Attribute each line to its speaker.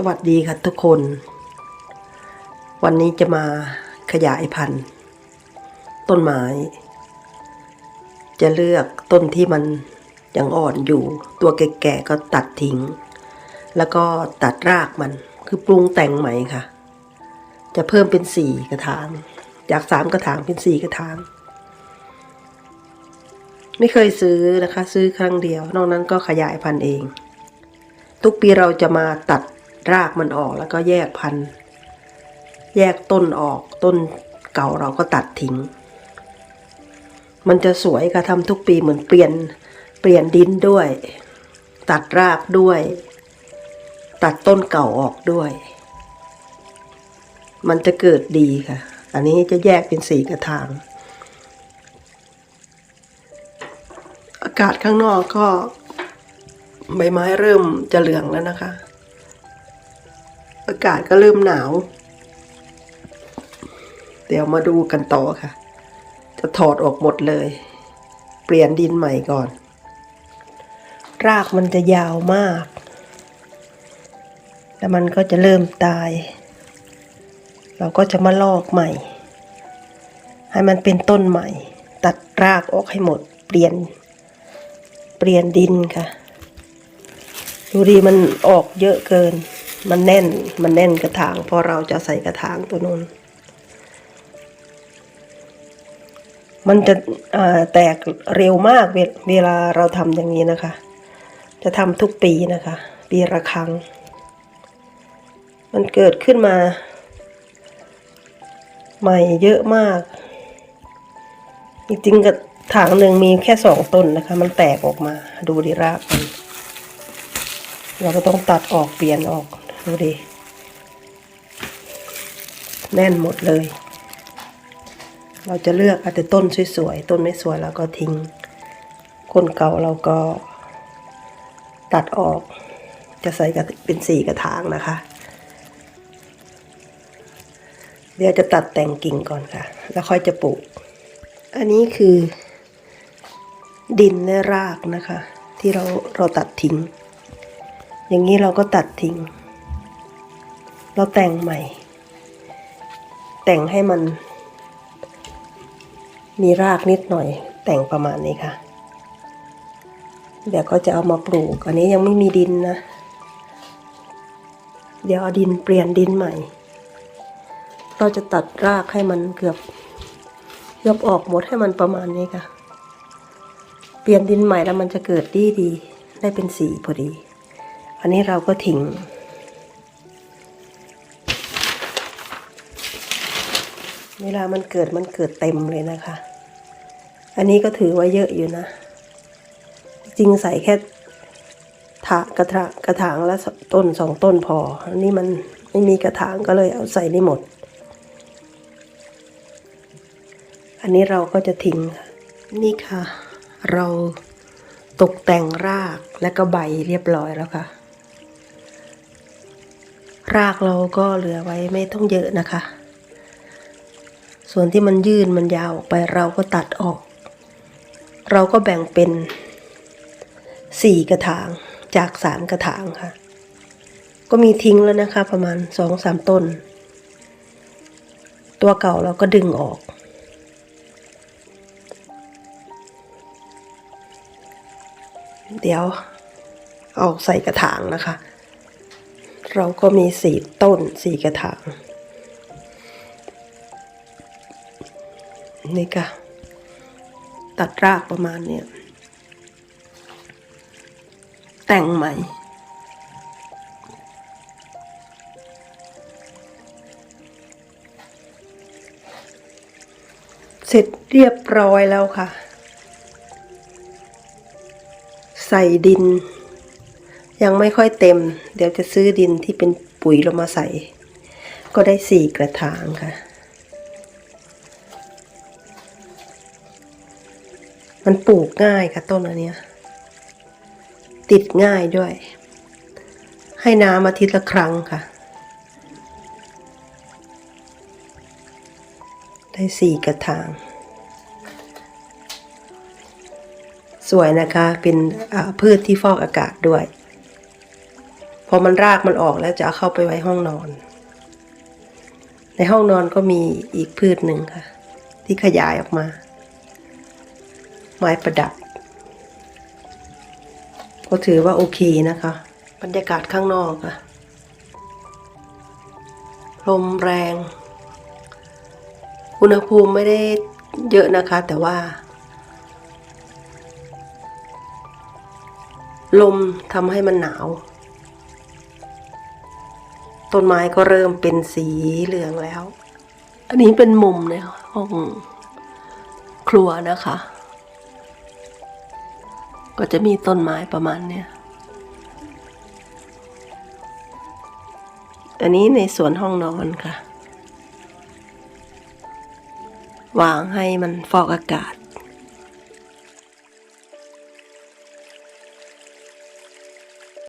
Speaker 1: สวัสดีค่ะทุกคน วันนี้จะมาขยายพันธุ์ ต้นไม้ จะเลือกต้นที่มันยังอ่อนอยู่ ตัวแก่ๆก็ตัดทิ้ง แล้วก็ตัดรากมันคือปรุงแต่งใหม่ค่ะ จะเพิ่มเป็นสี่กระถางจากสามกระถางเป็นสี่กระถางไม่เคยซื้อนะคะ ซื้อครั้งเดียว นอกนั้นก็ขยายพันธุ์เอง ทุกปีเราจะมาตัด รากมันออกแล้วก็แยกพันธุ์ แยกต้นออกต้นเก่าเราก็ตัดทิ้ง มันจะสวยค่ะทำทุกปีเหมือนเปลี่ยนเปลี่ยนดินด้วย ตัดรากด้วย ตัดต้นเก่าออกด้วย มันจะเกิดดีค่ะ อันนี้จะแยกเป็นสีกระถาง อากาศข้างนอกก็ใบไม้เริ่มจะเหลืองแล้วนะคะ อากาศก็เริ่มหนาว เดี๋ยวมาดูกันต่อค่ะ จะถอดออกหมดเลย เปลี่ยนดินใหม่ก่อน รากมันจะยาวมาก แล้วมันก็จะเริ่มตาย เราก็จะมาลอกใหม่ ให้มันเป็นต้นใหม่ ตัดรากออกให้หมด เปลี่ยน เปลี่ยนดินค่ะ ดูดีมันออกเยอะเกิน มันแน่นมันแน่นกระถางเพราะเราจะใส่กระถางตัวนู้นมันจะแตกเร็วมากเวลาเราทำอย่างนี้นะคะ จะทำทุกปีนะคะ ปีละครั้ง มันเกิดขึ้นมา ใหม่เยอะมาก จริงๆกระถางหนึ่งมีแค่สองต้นนะคะ มันแตกออกมาดูดิรากมันเราก็ต้องตัดออกเปลี่ยนออก ดูดิ แน่นหมดเลย เราจะเลือกเอาแต่ต้นสวยๆ ต้นไม่สวยเราก็ทิ้ง คนเก่าเราก็ตัดออก จะใส่กับเป็นสี่กระถางนะคะ เดี๋ยวจะตัดแต่งกิ่งก่อนค่ะ แล้วค่อยจะปลูก อันนี้คือ ดินและรากนะคะ ที่เราเราตัดทิ้งอย่างนี้เราก็ตัดทิ้ง เราแต่งใหม่ แต่งให้มัน มีรากนิดหน่อย แต่งประมาณนี้ค่ะ เดี๋ยวก็จะเอามาปลูก อันนี้ยังไม่มีดินนะ เดี๋ยวเอาดินเปลี่ยนดินใหม่ เราจะตัดรากให้มันเกือบเกือบออกหมดให้มันประมาณนี้ค่ะ เปลี่ยนดินใหม่แล้วมันจะเกิดดีดี ได้เป็นสีพอดี อันนี้เราก็ทิ้ง เวลามันเกิดมันเกิดเต็มเลยนะคะ อันนี้ก็ถือว่าเยอะอยู่นะ จริงใส่แค่ถากระถางกระถางละต้นสองต้นพอ อันนี้มันไม่มีกระถางก็เลยเอาใส่นี่หมด อันนี้เราก็จะทิ้งนี่ค่ะ เราตกแต่งรากและก็ใบเรียบร้อยแล้วค่ะ รากเราก็เหลือไว้ไม่ต้องเยอะนะคะ ส่วนที่มันยื่นมันยาวออกไปเราก็ตัดออก เราก็แบ่งเป็นสี่กระถางจากสามกระถางค่ะ ก็มีทิ้งแล้วนะคะ ประมาณสองสามต้น ตัวเก่าเราก็ดึงออกเดี๋ยวเอาใส่กระถางนะคะ เราก็มีสี่ต้นสี่กระถาง นี่ค่ะ ตัดรากประมาณเนี้ยแต่งใหม่เสร็จเรียบร้อยแล้วค่ะ ใส่ดิน ยังไม่ค่อยเต็ม เดี๋ยวจะซื้อดินที่เป็นปุ๋ยลงมาใส่ ก็ได้สี่กระถางค่ะ มันปลูกง่ายค่ะต้นอันเนี้ย ติดง่ายด้วย ให้น้ำอาทิตย์ละครั้งค่ะ ได้สี่กระถาง สวยนะคะ เป็นพืชที่ฟอกอากาศด้วย พอมันรากมันออกแล้วจะเอาเข้าไปไว้ห้องนอน ในห้องนอนก็มีอีกพืชหนึ่งค่ะ ที่ขยายออกมา ไม้ประดับ ก็ถือว่าโอเคนะคะ บรรยากาศข้างนอกค่ะลมแรง อุณหภูมิไม่ได้เยอะนะคะ แต่ว่า ลมทำให้มันหนาว ต้นไม้ก็เริ่มเป็นสีเหลืองแล้ว อันนี้เป็นมุมในห้องครัวนะคะ ก็จะมีต้นไม้ประมาณเนี้ย อันนี้ในส่วนห้องนอนค่ะ วางให้มันฟอกอากาศ